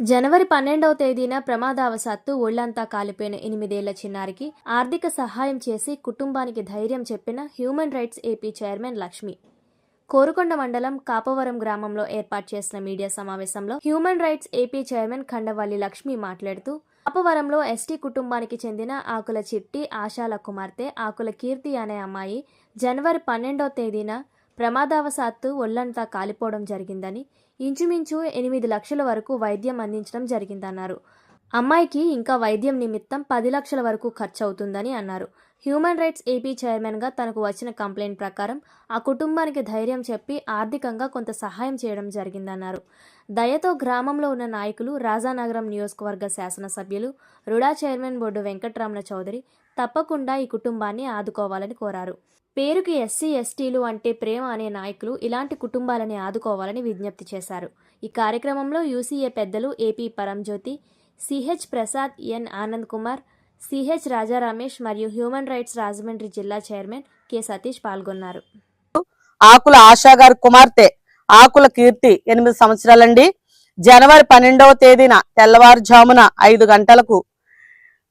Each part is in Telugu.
జనవరి పన్నెండవ తేదీన ప్రమాదవశాత్తు ఒళ్ళంతా కాలిపోయిన ఎనిమిదేళ్ళ చిన్నారికి ఆర్థిక సహాయం చేసి కుటుంబానికి ధైర్యం చెప్పిన human rights AP chairman Lakshmi. Korukonda మండలం కాపవరం గ్రామంలో ఏర్పాటు చేసిన మీడియా సమావేశంలో human rights AP chairman Khandavalli Lakshmi మాట్లాడుతూ కాపవరంలో ఎస్టీ కుటుంబానికి చెందిన ఆకుల చిట్టి ఆశాల కుమార్తె ఆకుల కీర్తి అనే అమ్మాయి జనవరి పన్నెండవ తేదీన ప్రమాదవశాత్తు ఒళ్ళంతా కాలిపోవడం జరిగిందని ఇంచుమించు ఎనిమిది లక్షల వరకు వైద్యం అందించడం జరిగిందన్నారు. అమ్మాయికి ఇంకా వైద్యం నిమిత్తం పది లక్షల వరకు ఖర్చు అవుతుందని అన్నారు. హ్యూమన్ రైట్స్ ఏపీ చైర్మన్గా తనకు వచ్చిన కంప్లైంట్ ప్రకారం ఆ కుటుంబానికి ధైర్యం చెప్పి ఆర్థికంగా కొంత సహాయం చేయడం జరిగిందన్నారు. దయతో గ్రామంలో ఉన్న నాయకులు రాజానగరం నియోజకవర్గ శాసనసభ్యులు రుడా చైర్మన్ బోర్డు వెంకట్రామణ చౌదరి తప్పకుండా ఈ కుటుంబాన్ని ఆదుకోవాలని కోరారు. పేరుకి ఎస్సీ ఎస్టీలు అంటే ప్రేమ అనే నాయకులు ఇలాంటి కుటుంబాలని ఆదుకోవాలని విజ్ఞప్తి చేశారు. ఈ కార్యక్రమంలో యూసీఏ పెద్దలు AP Paramjyothi CH Prasad N Anand Kumar CH Raja Ramesh మరియు హ్యూమన్ రైట్స్ రాజమండ్రి జిల్లా చైర్మన్ కె సతీష్ పాల్గొన్నారు. ఆకుల ఆశా గారి కుమార్తె ఆకుల కీర్తి ఎనిమిది సంవత్సరాలండి. జనవరి పన్నెండవ తేదీన తెల్లవారుజామున ఐదు గంటలకు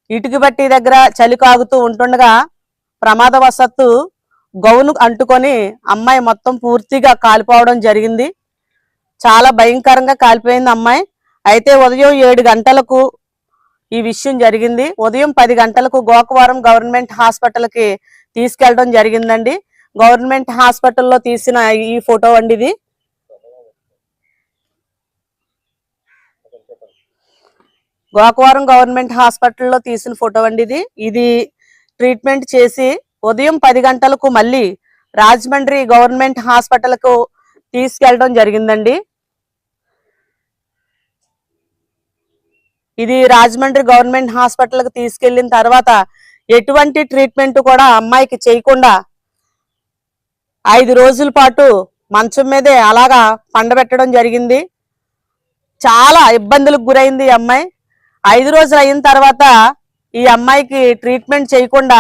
ఇటుకబట్టి దగ్గర చలి కాగుతూ ఉంటుండగా ప్రమాదవశత్తు గౌను అంటుకొని అమ్మాయి మొత్తం పూర్తిగా కాలిపోవడం జరిగింది. చాలా భయంకరంగా కాలిపోయింది అమ్మాయి. అయితే ఉదయం ఏడు గంటలకు ఈ విషయం జరిగింది. ఉదయం పది గంటలకు గోకవరం గవర్నమెంట్ హాస్పిటల్కి తీసుకెళ్ళడం జరిగిందండి. గవర్నమెంట్ హాస్పిటల్లో తీసిన ఈ ఫోటో అండి ఇది. గోకవరం గవర్నమెంట్ హాస్పిటల్లో తీసిన ఫోటో అండి ఇది. ఇది ట్రీట్మెంట్ చేసి ఉదయం పది గంటలకు మళ్ళీ రాజమండ్రి గవర్నమెంట్ హాస్పిటల్కు తీసుకెళ్ళడం జరిగిందండి. ఇది రాజమండ్రి గవర్నమెంట్ హాస్పిటల్కి తీసుకెళ్ళిన తర్వాత ఎటువంటి ట్రీట్మెంట్ కూడా అమ్మాయికి చేయకుండా ఐదు రోజుల పాటు మంచం మీదే అలాగా పండబెట్టడం జరిగింది. చాలా ఇబ్బందులకు గురైంది ఈ అమ్మాయి. ఐదు రోజులు అయిన తర్వాత ఈ అమ్మాయికి ట్రీట్మెంట్ చేయకుండా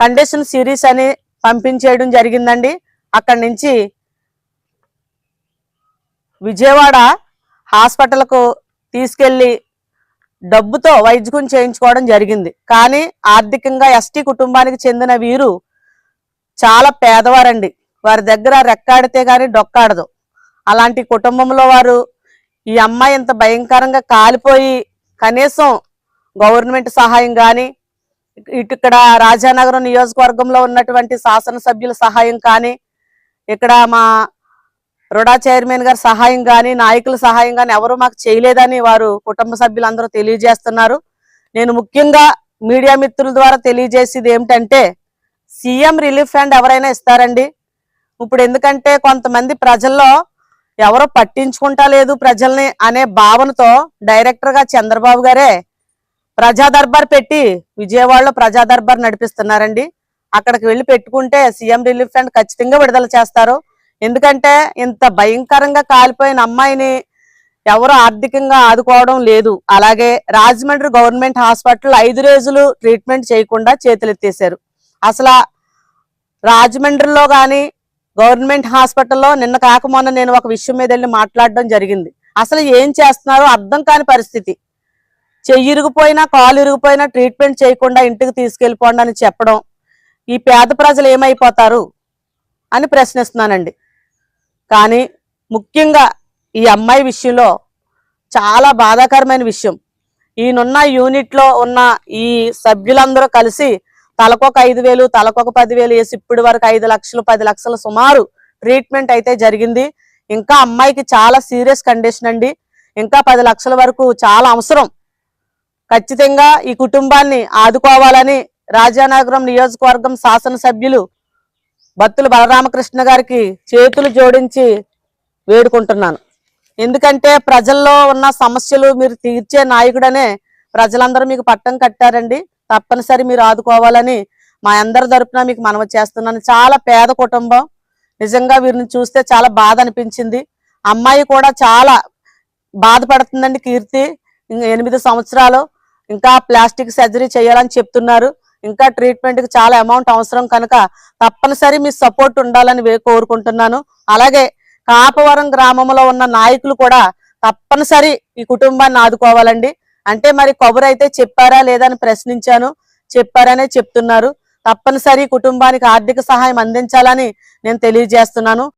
కండిషన్ సిరీస్ అని పంపించేయడం జరిగిందండి. అక్కడి నుంచి విజయవాడ హాస్పిటల్కు తీసుకెళ్ళి డబ్బుతో వైద్యం చేయించుకోవడం జరిగింది. కానీ ఆర్థికంగా ఎస్టీ కుటుంబానికి చెందిన వీరు చాలా పేదవారండి. వారి దగ్గర రెక్కాడితే కానీ డొక్కాడదు. అలాంటి కుటుంబంలో వారు ఈ అమ్మాయి ఇంత భయంకరంగా కాలిపోయి కనీసం గవర్నమెంట్ సహాయం కానీ ఇక్కడ రాజానగరం నియోజకవర్గంలో ఉన్నటువంటి శాసనసభ్యుల సహాయం కానీ ఇక్కడ మా రుడా చైర్మన్ గారి సహాయం కానీ నాయకుల సహాయం కానీ ఎవరు మాకు చేయలేదని వారు కుటుంబ సభ్యులందరూ తెలియజేస్తున్నారు. నేను ముఖ్యంగా మీడియా మిత్రుల ద్వారా తెలియజేసేది ఏమిటంటే సీఎం రిలీఫ్ ఫండ్ ఎవరైనా ఇస్తారండి. ఇప్పుడు ఎందుకంటే కొంతమంది ప్రజల్లో ఎవరో పట్టించుకుంటా లేదు ప్రజల్ని అనే భావనతో డైరెక్టర్గా చంద్రబాబు గారే ప్రజా దర్బార్ పెట్టి విజయవాడలో ప్రజా దర్బార్ నడిపిస్తున్నారండి. అక్కడికి వెళ్ళి పెట్టుకుంటే సీఎం రిలీఫ్ ఫండ్ ఖచ్చితంగా విడుదల చేస్తారు. ఎందుకంటే ఇంత భయంకరంగా కాలిపోయిన అమ్మాయిని ఎవరు ఆర్థికంగా ఆదుకోవడం లేదు. అలాగే రాజమండ్రి గవర్నమెంట్ హాస్పిటల్ ఐదు రోజులు ట్రీట్మెంట్ చేయకుండా చేతులెత్తేశారు. అసలు రాజమండ్రిలో కానీ గవర్నమెంట్ హాస్పిటల్లో నిన్న కాక మొన్న నేను ఒక విషయం మీద వెళ్ళి మాట్లాడడం జరిగింది. అసలు ఏం చేస్తున్నారో అర్థం కాని పరిస్థితి. చెయ్యి ఇరిగిపోయినా కాలు ఇరిగిపోయినా ట్రీట్మెంట్ చేయకుండా ఇంటికి తీసుకెళ్ళిపోండి అని చెప్పడం. ఈ పేద ప్రజలు ఏమైపోతారు అని ప్రశ్నిస్తున్నానండి. కానీ ముఖ్యంగా ఈ అమ్మాయి విషయంలో చాలా బాధాకరమైన విషయం. ఈయనున్న యూనిట్లో ఉన్న ఈ సభ్యులందరూ కలిసి తలకొక ఐదు వేలు తలకొక పదివేలు వేసి ఇప్పటి వరకు ఐదు లక్షలు పది లక్షలు సుమారు ట్రీట్మెంట్ అయితే జరిగింది. ఇంకా అమ్మాయికి చాలా సీరియస్ కండిషన్ అండి. ఇంకా పది లక్షల వరకు చాలా అవసరం. ఖచ్చితంగా ఈ కుటుంబాన్ని ఆదుకోవాలని రాజానగరం నియోజకవర్గం శాసనసభ్యులు భక్తులు బలరామకృష్ణ గారికి చేతులు జోడించి వేడుకుంటున్నాను. ఎందుకంటే ప్రజల్లో ఉన్న సమస్యలు మీరు తీర్చే నాయకుడనే ప్రజలందరూ మీకు పట్టం కట్టారండి. తప్పనిసరి మీరు ఆదుకోవాలని మా అందరి తరపున మీకు మనవి చేస్తున్నాను. చాలా పేద కుటుంబం. నిజంగా వీరిని చూస్తే చాలా బాధ అనిపించింది. అమ్మాయి కూడా చాలా బాధపడుతుందండి కీర్తి. ఎనిమిది సంవత్సరాలు. ఇంకా ప్లాస్టిక్ సర్జరీ చేయాలని చెప్తున్నారు. ఇంకా ట్రీట్మెంట్కి చాలా అమౌంట్ అవసరం కనుక తప్పనిసరి మీ సపోర్ట్ ఉండాలని కోరుకుంటున్నాను. అలాగే కాపవరం గ్రామంలో ఉన్న నాయకులు కూడా తప్పనిసరి ఈ కుటుంబాన్ని ఆదుకోవాలండి. అంటే మరి కబురు అయితే చెప్పారా లేదా అని ప్రశ్నించాను. చెప్పారనే చెప్తున్నారు. తప్పనిసరి కుటుంబానికి ఆర్థిక సహాయం అందించాలని నేను తెలియజేస్తున్నాను.